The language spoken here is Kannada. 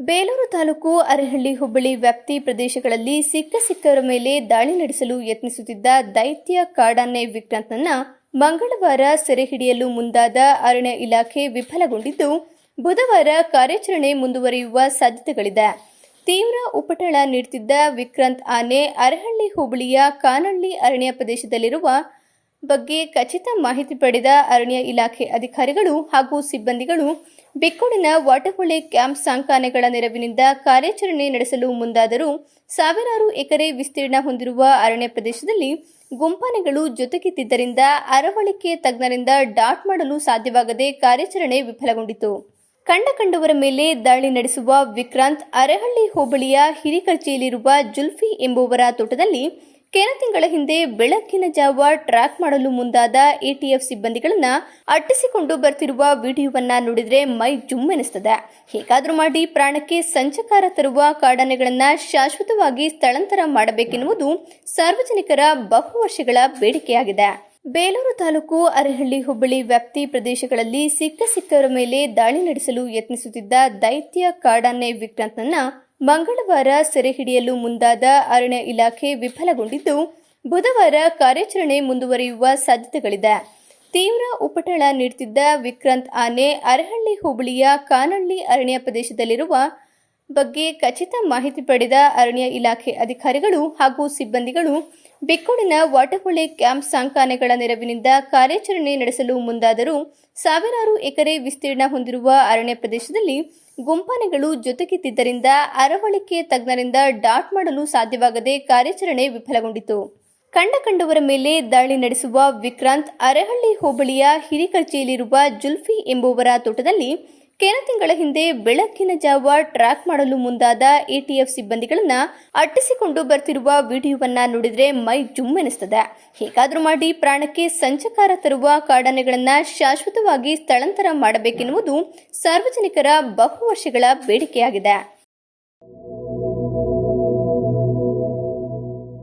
ಬೇಲೂರು ತಾಲೂಕು ಅರಹಳ್ಳಿ ಹುಬ್ಬಳ್ಳಿ ವ್ಯಾಪ್ತಿ ಪ್ರದೇಶಗಳಲ್ಲಿ ಸಿಕ್ಕ ಸಿಕ್ಕವರ ಮೇಲೆ ದಾಳಿ ನಡೆಸಲು ಯತ್ನಿಸುತ್ತಿದ್ದ ದೈತ್ಯ ಕಾಡಾನೆ ವಿಕ್ರಾಂತ್ನನ್ನ ಮಂಗಳವಾರ ಸೆರೆ ಹಿಡಿಯಲು ಮುಂದಾದ ಅರಣ್ಯ ಇಲಾಖೆ ವಿಫಲಗೊಂಡಿದ್ದು, ಬುಧವಾರ ಕಾರ್ಯಾಚರಣೆ ಮುಂದುವರಿಯುವ ಸಾಧ್ಯತೆಗಳಿದೆ. ತೀವ್ರ ಉಪಟಳ ನೀಡುತ್ತಿದ್ದ ವಿಕ್ರಾಂತ್ ಆನೆ ಅರಹಳ್ಳಿ ಹೋಬಳಿಯ ಕಾನಹಳ್ಳಿ ಅರಣ್ಯ ಪ್ರದೇಶದಲ್ಲಿರುವ ಬಗ್ಗೆ ಖಚಿತ ಮಾಹಿತಿ ಪಡೆದ ಅರಣ್ಯ ಇಲಾಖೆ ಅಧಿಕಾರಿಗಳು ಹಾಗೂ ಸಿಬ್ಬಂದಿಗಳು ಬಿಕ್ಕೋಡಿನ ವಾಟಹೊಳೆ ಕ್ಯಾಂಪ್ ಸಾಂಕಾನೆಗಳ ನೆರವಿನಿಂದ ಕಾರ್ಯಾಚರಣೆ ನಡೆಸಲು ಮುಂದಾದರೂ ಸಾವಿರಾರು ಎಕರೆ ವಿಸ್ತೀರ್ಣ ಹೊಂದಿರುವ ಅರಣ್ಯ ಪ್ರದೇಶದಲ್ಲಿ ಗುಂಪಾನೆಗಳು ಜೊತೆಗಿದ್ದರಿಂದ ಅರವಳಿಕೆ ತಜ್ಞರಿಂದ ಡಾಟ್ ಮಾಡಲು ಸಾಧ್ಯವಾಗದೆ ಕಾರ್ಯಾಚರಣೆ ವಿಫಲಗೊಂಡಿತು. ಕಂಡ ಕಂಡವರ ಮೇಲೆ ದಾಳಿ ನಡೆಸುವ ವಿಕ್ರಾಂತ್ ಅರೆಹಳ್ಳಿ ಹೋಬಳಿಯ ಹಿರಿಕರ್ಚಿಯಲ್ಲಿರುವ ಜುಲ್ಫಿ ಎಂಬುವರ ತೋಟದಲ್ಲಿ ಕೆಲ ತಿಂಗಳ ಹಿಂದೆ ಬೆಳಕಿನ ಜಾವ ಟ್ರ್ಯಾಕ್ ಮಾಡಲು ಮುಂದಾದ ಎಟಿಎಫ್ ಸಿಬ್ಬಂದಿಗಳನ್ನ ಅಟ್ಟಿಸಿಕೊಂಡು ಬರ್ತಿರುವ ವಿಡಿಯೋವನ್ನ ನೋಡಿದ್ರೆ ಮೈ ಜುಮ್ಮೆನಿಸ್ತದೆ. ಹೇಗಾದ್ರೂ ಮಾಡಿ ಪ್ರಾಣಕ್ಕೆ ಸಂಚಕಾರ ತರುವ ಕಾಡಾನೆಗಳನ್ನ ಶಾಶ್ವತವಾಗಿ ಸ್ಥಳಾಂತರ ಮಾಡಬೇಕೆನ್ನುವುದು ಸಾರ್ವಜನಿಕರ ಬಹು ವರ್ಷಗಳ ಬೇಡಿಕೆಯಾಗಿದೆ. ಬೇಲೂರು ತಾಲೂಕು ಅರಹಳ್ಳಿ ಹುಬ್ಬಳ್ಳಿ ವ್ಯಾಪ್ತಿ ಪ್ರದೇಶಗಳಲ್ಲಿ ಸಿಕ್ಕ ಸಿಕ್ಕವರ ಮೇಲೆ ದಾಳಿ ನಡೆಸಲು ಯತ್ನಿಸುತ್ತಿದ್ದ ದೈತ್ಯ ಕಾಡಾನೆ ವಿಕ್ರಾಂತ್ನನ್ನ ಮಂಗಳವಾರ ಸೆರೆ ಹಿಡಿಯಲು ಮುಂದಾದ ಅರಣ್ಯ ಇಲಾಖೆ ವಿಫಲಗೊಂಡಿದ್ದು, ಬುಧವಾರ ಕಾರ್ಯಾಚರಣೆ ಮುಂದುವರಿಯುವ ಸಾಧ್ಯತೆಗಳಿದೆ. ತೀವ್ರ ಉಪಟಳ ನೀಡುತ್ತಿದ್ದ ವಿಕ್ರಾಂತ್ ಆನೆ ಅರಹಳ್ಳಿ ಹೋಬಳಿಯ ಕಾನಹಳ್ಳಿ ಅರಣ್ಯ ಪ್ರದೇಶದಲ್ಲಿರುವ ಬಗ್ಗೆ ಖಚಿತ ಮಾಹಿತಿ ಪಡೆದ ಅರಣ್ಯ ಇಲಾಖೆ ಅಧಿಕಾರಿಗಳು ಹಾಗೂ ಸಿಬ್ಬಂದಿಗಳು ಬಿಕ್ಕೋಡಿನ ವಾಟಹೊಳೆ ಕ್ಯಾಂಪ್ ಸಾಂಕಾನೆಗಳ ನೆರವಿನಿಂದ ಕಾರ್ಯಾಚರಣೆ ನಡೆಸಲು ಮುಂದಾದರೂ ಸಾವಿರಾರು ಎಕರೆ ವಿಸ್ತೀರ್ಣ ಹೊಂದಿರುವ ಅರಣ್ಯ ಪ್ರದೇಶದಲ್ಲಿ ಗುಂಪಾನೆಗಳು ಜೊತೆಗಿದ್ದರಿಂದ ಅರವಳಿಕೆ ತಜ್ಞರಿಂದ ಡಾಟ್ ಮಾಡಲು ಸಾಧ್ಯವಾಗದೆ ಕಾರ್ಯಾಚರಣೆ ವಿಫಲಗೊಂಡಿತು. ಕಂಡ ಕಂಡವರ ಮೇಲೆ ದಾಳಿ ನಡೆಸುವ ವಿಕ್ರಾಂತ್ ಅರೆಹಳ್ಳಿ ಹೋಬಳಿಯ ಹಿರಿಕರ್ಚಿಯಲ್ಲಿರುವ ಜುಲ್ಫಿ ಎಂಬುವರ ತೋಟದಲ್ಲಿ ಕೆಲ ತಿಂಗಳ ಹಿಂದೆ ಬೆಳಕಿನ ಜಾವ ಟ್ರ್ಯಾಕ್ ಮಾಡಲು ಮುಂದಾದ ಎಟಿಎಫ್ ಸಿಬ್ಬಂದಿಗಳನ್ನ ಅಟ್ಟಿಸಿಕೊಂಡು ಬರ್ತಿರುವ ವಿಡಿಯೋವನ್ನ ನೋಡಿದ್ರೆ ಮೈ ಜುಮ್ಮೆನಿಸ್ತದೆ. ಹೇಗಾದ್ರೂ ಮಾಡಿ ಪ್ರಾಣಕ್ಕೆ ಸಂಚಕಾರ ತರುವ ಕಾಡಾನೆಗಳನ್ನ ಶಾಶ್ವತವಾಗಿ ಸ್ಥಳಾಂತರ ಮಾಡಬೇಕೆನ್ನುವುದು ಸಾರ್ವಜನಿಕರ ಬಹು ವರ್ಷಗಳ ಬೇಡಿಕೆಯಾಗಿದೆ.